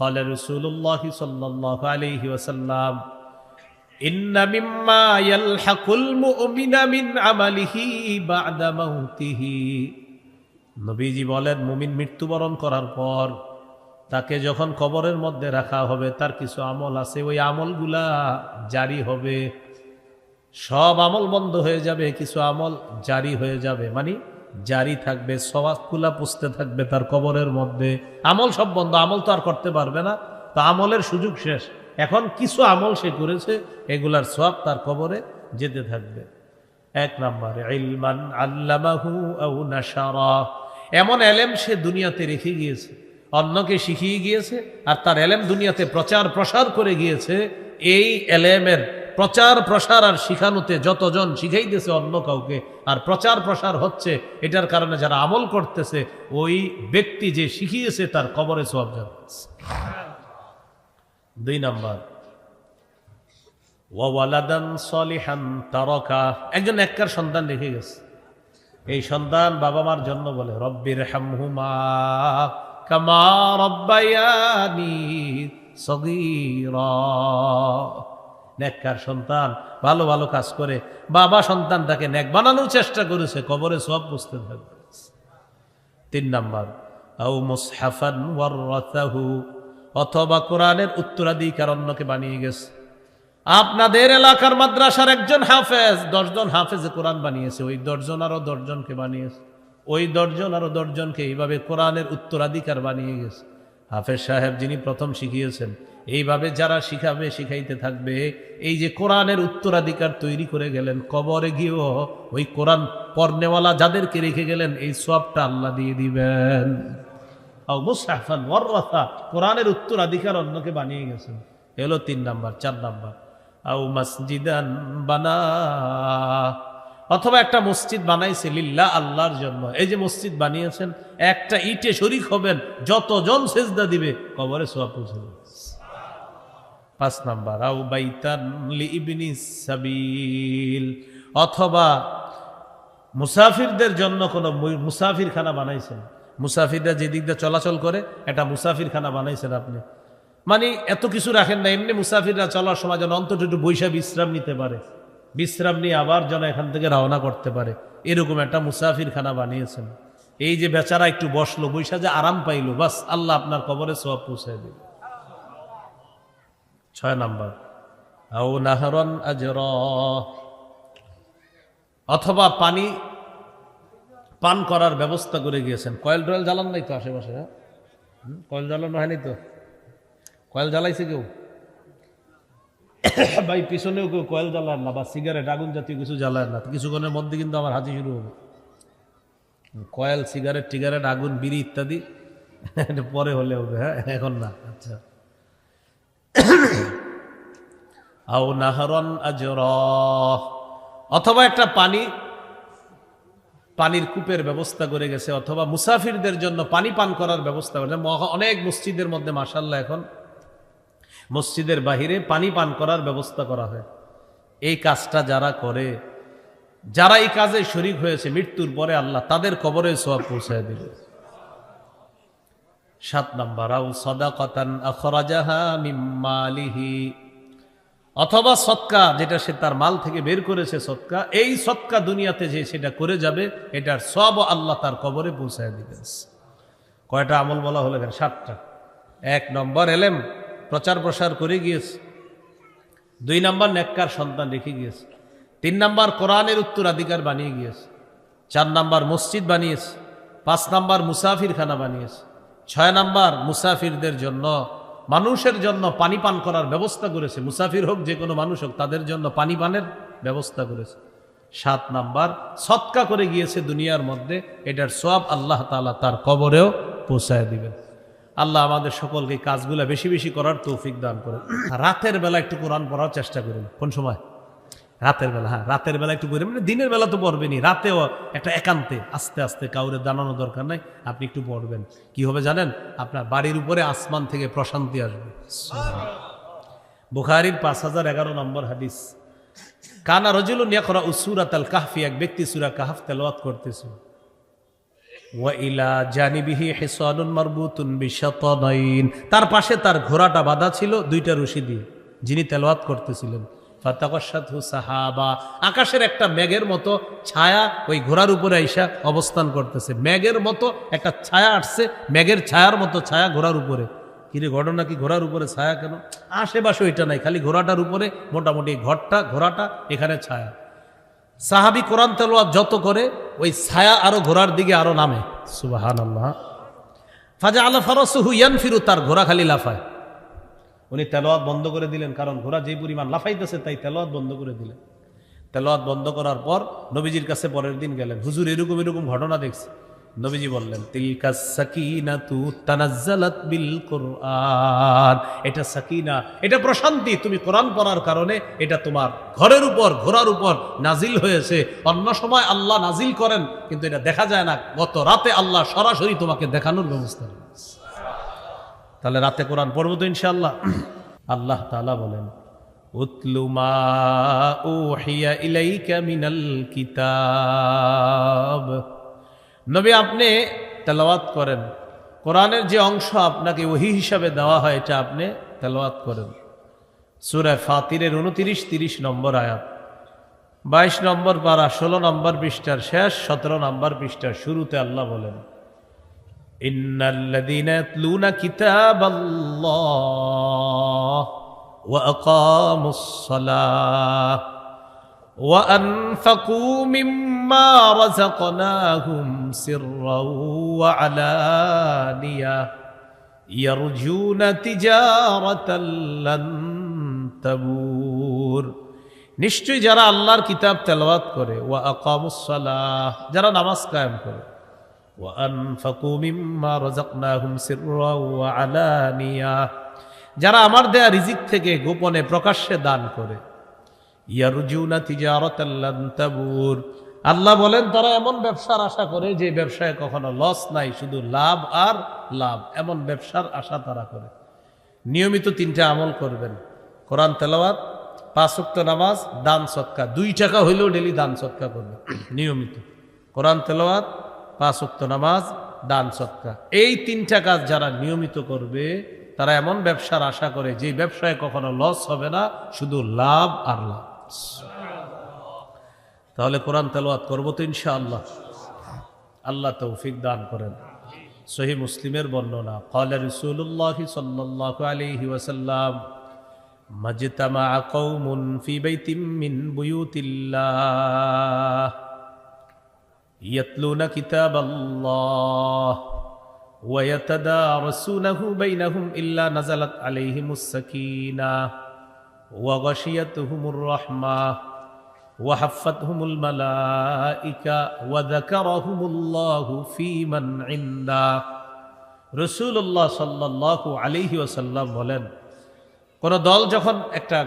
قال رسول الله صلى الله عليه وسلم إن مما يلحق المؤمن من عمله بعد موته নবীজি বলেন মুমিন মৃত্যুবরণ করার পর তাকে যখন কবরের মধ্যে রাখা হবে তার কিছু আমল আছে ওই আমলগুলা জারি হবে সব আমল বন্ধ হয়ে যাবে কিছু আমল জারি হয়ে যাবে মানে জারি থাকবে সবাব কুলা পুষতে থাকবে তার কবরের মধ্যে। আমল সব বন্ধ, আমল তো আর করতে পারবে না। তো আমলের সুযোগ শেষ। এখন কিছু আমল সে করেছে, এগুলার সব তার কবরে যেতে থাকবে। এক নম্বর এমন এলেম সে দুনিয়াতে রেখে গিয়েছে, অন্যকে শিখিয়ে গিয়েছে, আর তার এলেম দুনিয়াতে প্রচার প্রসার করে গিয়েছে। এই এলেমের প্রচার, প্রসার আর শিখানোতে যতজন শিখাইতেছে অন্য কাউকে, আর প্রচার, প্রসার হচ্ছে এটার কারণে যারা আমল করতেছে, ওই ব্যক্তি যে শিখিয়েছে তার কবরে সব যাচ্ছে দুই নাম্বার। ওয়ালাদান সলিহান তারকা। একজন এককার সন্তান রেখে গেছে। এই সন্তান বাবা মার জন্য বলে, রব্বির হামহুমা কামা রব্বায়ানি সগীরা। নেককার সন্তান, ভালো ভালো কাজ করে। বাবা সন্তানটাকে নেক বানানোর চেষ্টা করেছে, কবরে সব বুঝতে থাকবে তিন নাম্বার আউ মুসহাফান ওয়াররাতাহু অথবা কোরআনের উত্তরাধিকার অন্যকে বানিয়ে গেছে। আপনাদের এলাকার মাদ্রাসার একজন হাফেজ, দশজন হাফেজে কোরআন বানিয়েছে, ওই দশজন আরও দশজনকে বানিয়েছে। ওই দশজন আরও দশজনকে এইভাবে কোরআনের উত্তরাধিকার বানিয়ে গেছে। হাফেজ সাহেব যিনি প্রথম শিখিয়েছেন এইভাবে যারা শিখাবে, শিখাইতে থাকবে। এই যে কোরআনের উত্তরাধিকার তৈরি করে গেলেন, কবরে গিয়েও ওই কোরআন পর্নেওয়ালা যাদেরকে রেখে গেলেন, এই সবটা আল্লাহ দিয়ে দিবেন। আও মুসাহফান ওয়াররাথা কোরআনের উত্তরাধিকার অন্যকে বানিয়ে গেছেন। এলো তিন নাম্বার, চার নাম্বার। আও মসজিদান বানা, অথবা একটা মসজিদ বানাইছে লিল্লা, আল্লাহর জন্য। এই যে মসজিদ বানিয়েছেন, একটা ইটে শরিক হবেন, যতজন সেজদা দিবে, কবরে সোয়া পৌঁছে। পাঁচ নাম্বার, আও বাইতান ইবনি সাবিল, অথবা মুসাফিরদের জন্য কোনো মুসাফিরখানা বানাইছেন। মুসাফিররা যে দিয়ে চলাচল করে একটা মুসাফিরখানা বানাইছেন আপনি। মানে এত কিছু রাখেন না, এমনি মুসাফিররা চলার সময় যেন অন্তত একটু বৈশা বিশ্রাম নিতে পারে। বিশ্রাম নিয়ে আবার যেন এখান থেকে রওনা করতে পারে। এরকম একটা মুসাফিরখানা বানিয়েছেন। এই যে বেচারা একটু বসল, বৈশা যে আরাম পাইলো, বাস, আল্লাহ আপনার কবরে সব পৌঁছায় দিল। ছয় নাম্বার। আও নাহরন আজর। অথবা পানি পান করার ব্যবস্থা করে গিয়েছেন। কয়েল টয়েল জ্বালান নাই তো আশেপাশে হ্যাঁ? কয়েল জ্বালানো হয়নি তো? কয়েল জ্বালাইছে কেউ? ভাই, পিছনেও কেউ কয়েল জ্বালায় না বা সিগারেট, আগুন জাতীয় কিছু জ্বালায় না। কিছুক্ষণের মধ্যে কিন্তু আমার হাতি শুরু হবে। কয়েল, সিগারেট, টিগারেট, আগুন, বিড়ি ইত্যাদি, পরে হলে হবে হ্যাঁ? এখন না আচ্ছা। অথবা একটা পানি, পানির কূপের ব্যবস্থা করে গেছে, অথবা মুসাফিরদের জন্য পানি পান করার ব্যবস্থা করে অনেক মসজিদের মধ্যে মাসাল্লাহ এখন মসজিদের বাহিরে পানি পান করার ব্যবস্থা করা হয়। এই কাজটা যারা করে, যারা এই কাজে শরিক হয়েছে, মৃত্যুর পরে আল্লাহ তাদের কবরে সব পৌঁছায় দিবে। সাত নম্বর আউ অথবা সৎকা, যেটা সে তার মাল থেকে বের করেছে সৎকা, এই সৎকা দুনিয়াতে যে সেটা করে যাবে, এটার সব আল্লাহ তার কবরে পৌঁছায় দিবেন। কয়টা আমল বলা হলো এখানে? সাতটা। এক নম্বর, এলেম, প্রচার প্রসার করে গিয়েছে। দুই নম্বর, নেককার সন্তান রেখে গিয়েছে। তিন নম্বর, কোরআনের উত্তরাধিকার বানিয়ে গিয়েছে। চার নম্বর, মসজিদ বানিয়েছে। পাঁচ নম্বর, মুসাফিরখানা বানিয়েছে। ছয় নাম্বার, মুসাফিরদের জন্য, মানুষের জন্য পানি পান করার ব্যবস্থা করেছে। মুসাফির হোক, যে কোনো মানুষ হোক, তাদের জন্য পানি পানের ব্যবস্থা করেছে। সাত নাম্বার, সৎকা করে গিয়েছে দুনিয়ার মধ্যে, এটার সব আল্লাহ তাআলা তার কবরেও পৌঁছায় দিবেন। আল্লাহ আমাদের সকলকে কাজগুলো বেশি বেশি করার তৌফিক দান করেন। রাতের বেলা একটু কোরআন পড়ার চেষ্টা করুন। কোন সময়? রাতের বেলা হ্যাঁ রাতের বেলা একটু পড়ে মানে দিনের বেলা তো পড়বেনই, রাতেও একটা একান্তে আস্তে আস্তে কাউরে জানানো দরকার নাই, আপনি একটু পড়বেন। কি হবে জানেন? আপনার বাড়ির উপরে আসমান থেকে প্রশান্তি আসবে। বুখারির পাঁচ হাজার এগারো নম্বর হাদিস। কানা রজুল নিয়া করা উসুরাত আল কাহফি, এক ব্যক্তি সুরা কাহাফ তেলাওয়াত করতেছে। তার পাশে তার ঘোড়াটা বাঁধা ছিল দুইটা রশি দিয়ে, যিনি তেলাওয়াত করতেছিলেন। সাহাবা। আকাশের একটা মেঘের মতো ছায়া ওই ঘোড়ার উপরে আইসা অবস্থান করতেছে। মেঘের মতো একটা ছায়া আসছে, মেঘের ছায়ার মতো ছায়া ঘোড়ার উপরে। কিরে ঘটনা কি? ঘোড়ার উপরে ছায়া কেন? আশেপাশে ওইটা নাই, খালি ঘোড়াটার উপরে মোটামুটি ঘরটা, ঘোড়াটা, এখানে ছায়া। সাহাবি কোরআন তেলোয়াত যত করে, ওই ছায়া আরও ঘোড়ার দিকে আরও নামে। সুবাহান আল্লাহ ফাজা আল্লাহ ফরসহু ইয়ান ফিরু তার ঘোড়া খালি লাফায়। উনি তেলোয়াত বন্ধ করে দিলেন, কারণ ঘোড়া যে পরিমাণ লাফাইতেছে তাই তেলোয়াত বন্ধ করে দিলেন। তেলোয়াত বন্ধ করার পর নবীজির কাছে পরের দিন গেলেন। হুজুর এরকম এরকম ঘটনা দেখছি। নবীজি বললেন, তিলকা সাকিনাতু তানাজ্জালাত বিল কোরআন। এটা সাকিনা, এটা প্রশান্তি। তুমি কোরআন পড়ার কারণে এটা তোমার ঘরের উপর, ঘোড়ার উপর নাজিল হয়েছে। অন্য সময় আল্লাহ নাজিল করেন, কিন্তু এটা দেখা যায় না। গত রাতে আল্লাহ সরাসরি তোমাকে দেখানোর ব্যবস্থা করেছে। তাহলে রাতে কোরআন পড়ব তো ইনশাআল্লাহ। আল্লাহ তাআলা বলেন, উতলু মা উহিয়া ইলাইকা মিনাল কিতাব। নবী আপনি তেলাওয়াত করেন। কোরআনের যে অংশ আপনাকে ওহি হিসাবে দেওয়া হয়, এটা আপনি তেলাওয়াত করেন। সুরায় ফাতিরের উনতিরিশ, তিরিশ নম্বর আয়াত। বাইশ নম্বর পারা, ষোলো নম্বর পৃষ্ঠার শেষ, সতেরো নম্বর পৃষ্ঠার শুরুতে আল্লাহ বলেন ইন্নাল্লাযীনা ইয়াতলুনা কিতাবাল্লাহ ওয়া আকামুস-সালাহ ওয়া আনফাকু মিম্মা রাযাকনাহুম সিররাও ওয়া আলানিয়াহ ইয়ারজুনা তিজারাতাল লান তাবুর। নিশ্চয়ই যারা আল্লাহর কিতাব তেলাওয়াত করে, ওয়া আকামুস-সালাহ, যারা নামাজ কায়েম করে وأنفقوا مما رزقناهم سرا وعلانية যারা আমার দেয়া রিজিক থেকে গোপনে প্রকাশ্যে দান করে ইয়ারজুনা তিজারাতাল্লান তাবুর আল্লাহ বলেন তারা এমন ব্যবসার আশা করে যে ব্যবসায় কখনো লস নাই শুধু লাভ আর লাভ এমন ব্যবসার আশা তারা করে নিয়মিত তিনটা আমল করবেন কোরআন তেলাওয়াত পাঁচ ওয়াক্ত নামাজ দান সৎকা দুই টাকা হইলেও ডেলি দান সৎকা করবে নিয়মিত কোরআন তেলাওয়াত পাঁচ ওয়াক্ত নামাজ দান সৎকা এই তিনটা কাজ যারা নিয়মিত করবে তারা এমন ব্যবসার আশা করে যে ব্যবসায় কখনো লস হবে না শুধু লাভ আর লাভ তাহলে কোরআন তেলাওয়াত করবো তো ইনশাআল্লাহ আল্লাহ তৌফিক দান করেন সহি মুসলিমের বর্ণনা قال رسول الله صلى الله عليه وسلم ما اجتمع قوم في بيت من بيوت الله يتلون كتاب الله ويتدارسونه بينهم إلا نزلت عليهم السكينة وغشيتهم الرحمة وحفتهم الملائكة وذكرهم الله في من عنده رسول الله صلى الله عليه وسلم বলেন কোন দল যখন একটা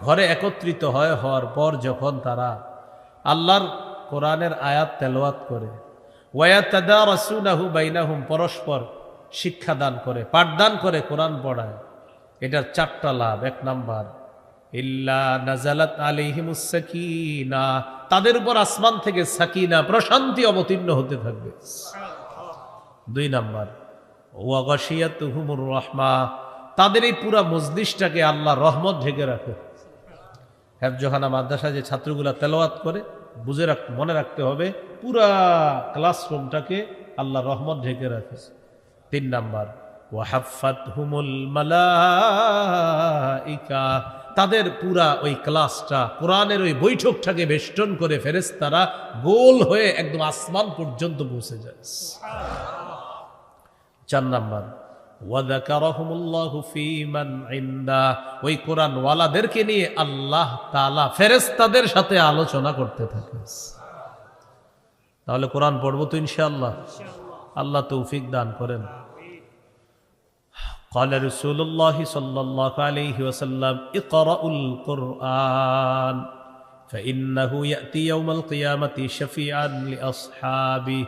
ঘরে একত্রিত হয় হওয়ার পর যখন তারা আল্লাহর কোরআনের আয়াত তেলাওয়াত করে। ওয়াতাদা রসুনাহু বাইনাহুম, পরস্পর শিক্ষাদান করে, পাঠদান করে কোরআন পড়ায়। এটার চারটা লাভ। এক নাম্বার, ইল্লা নাজালাত আলাইহিমুস সাকিনা। তাদের উপর আসমান থেকে সাকিনা, প্রশান্তি অবতীর্ণ হতে থাকবে। দুই নাম্বার ওয়াগাশিয়াতুহুমুর রহমা। তাদের এই পুরা মজলিসটাকে আল্লাহ রহমত ঢেকে রাখে। হেফজোহানা মাদ্রাসা যে ছাত্রগুলা তেলাওয়াত করে বুঝে রাখ, মনে রাখতে হবে, পুরা ক্লাসরুমটাকে আল্লাহ রহমত ঢেকে রাখে তিন নাম্বার ওয়াহাফাত হুমুল মালাইকা, তাদের পুরা ওই ক্লাসটা কোরআনের ওই বৈঠকটাকে বেষ্টন করে ফেরেস তারা গোল হয়ে একদম আসমান পর্যন্ত পৌঁছে যায়। চার নাম্বার ওয়াদাকারহুমুল্লাহু ফী মান ইনদা ওই কোরআন ওয়ালাদেরকে নিয়ে আল্লাহ তাআলা ফেরেশতাদের সাথে আলোচনা করতে থাকে তাহলে কোরআন পড়বো তো ইনশাআল্লাহ আল্লাহ তৌফিক দান করেন قال رسول الله صلى الله عليه وسلم اقرأوا القرآن فإنه يأتي يوم القيامة شفيعا لأصحابه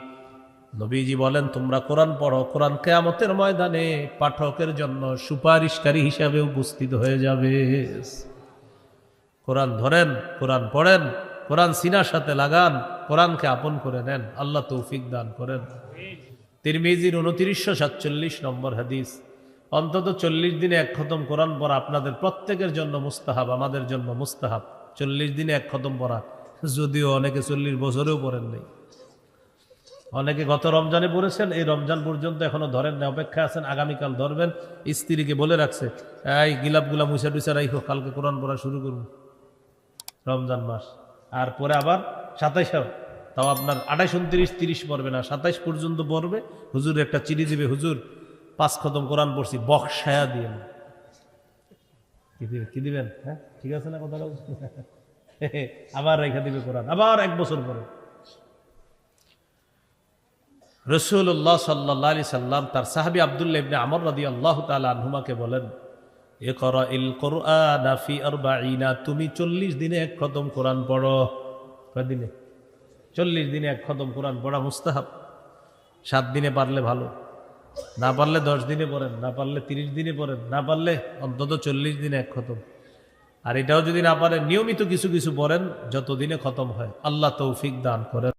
নবীজি বলেন, তোমরা কোরআন পড়ো, কোরআন কেয়ামতের ময়দানে পাঠকের জন্য সুপারিশকারী হিসাবে উপস্থিত হয়ে যাবে। কোরআন ধরেন, কোরআন পড়েন, কোরআন সিনার সাথে লাগান, কোরআনকে আপন করে নেন। আল্লাহ তৌফিক দান করেন। তিরমিজির উনত্রিশশো সাতচল্লিশ নম্বর হাদিস, অন্তত চল্লিশ দিনে এক খতম কোরআন পড়া আপনাদের প্রত্যেকের জন্য মুস্তাহাব, আমাদের জন্য মুস্তাহাব। চল্লিশ দিনে এক খতম পড়া, যদিও অনেকে চল্লিশ বছরেও পড়েন নেই। অনেকে গত রমজানে পড়েছেন এই রমজান পর্যন্ত এখনও ধরেন না অপেক্ষা আছেন, আগামীকাল ধরবেন। স্ত্রীকে বলে রাখছে, এই গিলাপগুলা মুছা টুসা রাইখো, কালকে কোরআন পড়া শুরু করুন রমজান মাস। আর পরে আবার সাতাইশে তাও আপনার আঠাইশ উনত্রিশ, তিরিশ পড়বে না, সাতাইশ পর্যন্ত পড়বে। হুজুর একটা চিঠি দিবে, হুজুর, পাঁচ খতম কোরআন পড়ছি বক্সায়া দিয়ে কি দিবেন? হ্যাঁ ঠিক আছে না কথাটা? আবার রেখা দিবে কোরআন, আবার এক বছর পরে। রসুল্লাহ সাল্লাহ আলি সাল্লাম তার সাহাবি আবদুল্লাহ ইবনে আমর রাদি আল্লাহ তালা বলেন এ কর ইল কোরআন ফি আরবাইনা তুমি চল্লিশ দিনে এক খতম কোরআন পড়ো। কদিনে চল্লিশ দিনে এক খতম কোরআন পড়া মুস্তাহাব। সাত দিনে পারলে ভালো। না পারলে দশ দিনে পড়েন, না পারলে তিরিশ দিনে পড়েন, না পারলে অন্তত চল্লিশ দিনে এক খতম। আর এটাও যদি না পারেন, নিয়মিত কিছু কিছু পড়েন, যত দিনে খতম হয়। আল্লাহ তৌফিক দান করেন।